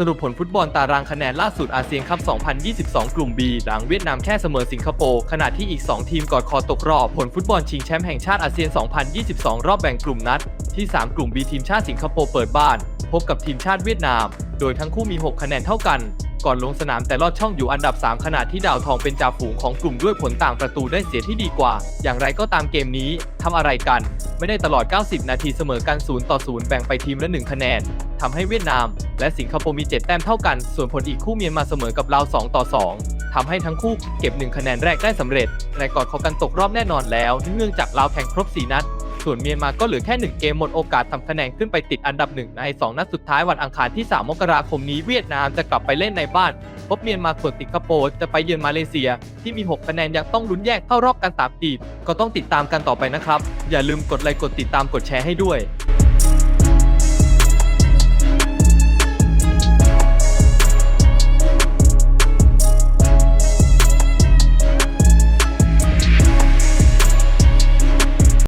สรุปผลฟุตบอลตารางคะแนนล่าสุดอาเซียนคัพ 2022 กลุ่ม B หลังเวียดนามแค่เสมอสิงคโปร์ ขณะที่อีก 2 ทีมกอดคอตกรอบ ผลฟุตบอลชิงแชมป์แห่งชาติอาเซียน 2022 รอบแบ่งกลุ่มนัด ที่ 3 กลุ่ม B ทีมชาติสิงคโปร์เปิดบ้าน พบกับทีมชาติเวียดนาม โดยทั้งคู่มี 6 คะแนนเท่ากัน ก่อนลงสนามแต่ลอดช่องอยู่อันดับ 3 ขณะที่ดาวทองเป็นจ่าฝูงของกลุ่มด้วยผลต่างประตูได้เสียที่ดีกว่า อย่างไรก็ตามเกมนี้ทำอะไรกัน ไม่ได้ตลอด 90 นาทีเสมอกัน 0 ต่อ 0 แบ่งไปทีมละ 1 คะแนนทำให้เวียดนาม และสิงคโปร์มี 7 แต้มเท่ากัน ส่วนผลอีกคู่เมียนมาเสมอกับลาว 2 ต่อ 2ทำให้ทั้งคู่เก็บ 1 คะแนนแรกได้สำเร็จแต่ก่อนเขากันตกรอบแน่นอนแล้ว เนื่องจากลาวแข่งครบ 4 นัด ส่วนเมียนมาก็เหลือแค่ 1 เกมหมดโอกาสทำคะแนนขึ้นไปติดอันดับ 1 ใน 2 นัดสุดท้ายวันอังคารที่ 3 มกราคมนี้เวียดนามจะกลับไปเล่นในบ้าน พบเมียนมาส่วนสิงคโปร์จะไปเยือนมาเลเซีย ที่มี 6 คะแนนยังต้องลุ้นแยกเข้ารอบกัน3ทีมก็ต้องติดตามกันต่อไปนะครับอย่าลืมกดไลค์กดติดตามกดแชร์ให้ด้วย